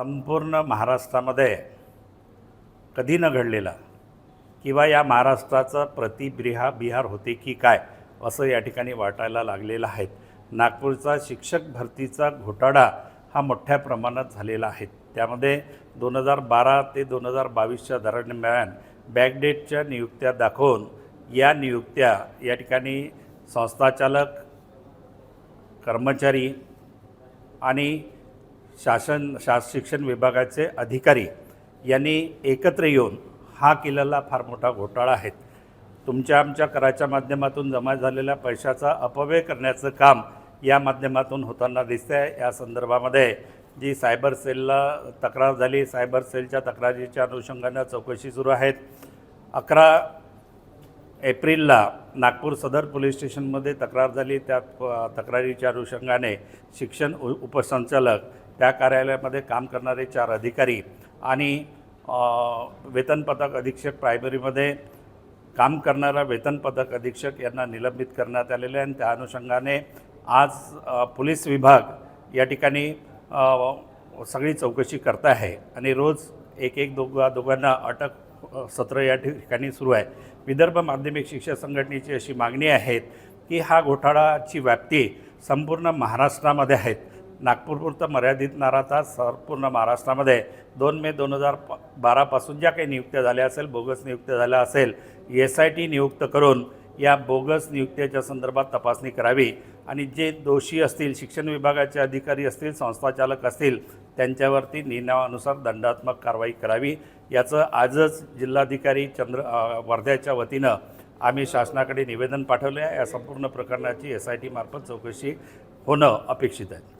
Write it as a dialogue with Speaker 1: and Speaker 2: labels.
Speaker 1: संपूर्ण महाराष्ट्रामध्ये कधी न घडलेला किंवा या महाराष्ट्राचं प्रतिबिहा बिहार होते की काय असं या ठिकाणी वाटायला लागलेलं आहेत नागपूरचा शिक्षक भरतीचा घोटाळा हा मोठ्या प्रमाणात झालेला आहे. त्यामध्ये दोन हजार बारा ते दोन हजार बावीसच्या दरम्यान बॅकडेटच्या नियुक्त्या दाखवून या नियुक्त्या या ठिकाणी संस्थाचालक कर्मचारी आणि शासन शास शिक्षण विभागाचे अधिकारी यांनी एकत्र येऊन हा केलेला फार मोठा घोटाळा आहे. तुमच्या आमच्या कराच्या माध्यमातून जमा झालेल्या पैशाचा अपव्यय करण्याचं काम या माध्यमातून होताना दिसतं आहे या संदर्भामध्ये जी सायबर सेलला तक्रार झाली सायबर सेलच्या तक्रारीच्या अनुषंगानं चौकशी सुरू आहेत. अकरा एप्रिलला नागपूर सदर पोलीस स्टेशनमध्ये तक्रार झाली. त्या तक्रारीच्या अनुषंगाने शिक्षण उपसंचालक त्या कार्यालयामध्ये काम करणारे चार अधिकारी आणि अ, वेतन अधीक्षक प्रायमरीमध्ये काम करणारा वेतनपदक अधीक्षक यांना निलंबित करण्यात आलेले आहे. आणि त्या अनुषंगाने आज पोलीस विभाग या ठिकाणी सगळी चौकशी करत आहे. आणि रोज एक एक दोघा दोघांना अटक सत्र या ठिकाणी सुरू आहे. विदर्भ माध्यमिक शिक्षक संघटनेची अशी मागणी आहे की हा घोटाळाची व्याप्ती संपूर्ण महाराष्ट्रामध्ये आहेत नागपूरपुरतं मर्यादित न राहता संपूर्ण महाराष्ट्रामध्ये दोन मे दोन हजार प बारापासून ज्या काही नियुक्त्या झाल्या असेल बोगस नियुक्त्या झाल्या असेल एस आय टी नियुक्त करून या बोगस नियुक्त्याच्या संदर्भात तपासणी करावी. आणि जे दोषी असतील शिक्षण विभागाचे अधिकारी असतील संस्थाचालक असतील त्यांच्यावरती नियमानुसार दंडात्मक कारवाई करावी. याचं आजच जिल्हाधिकारी चंद्र वर्ध्याच्या वतीनं आम्ही शासनाकडे निवेदन पाठवले आहे. या संपूर्ण प्रकरणाची एस आय टीमार्फत चौकशी होणं अपेक्षित आहे.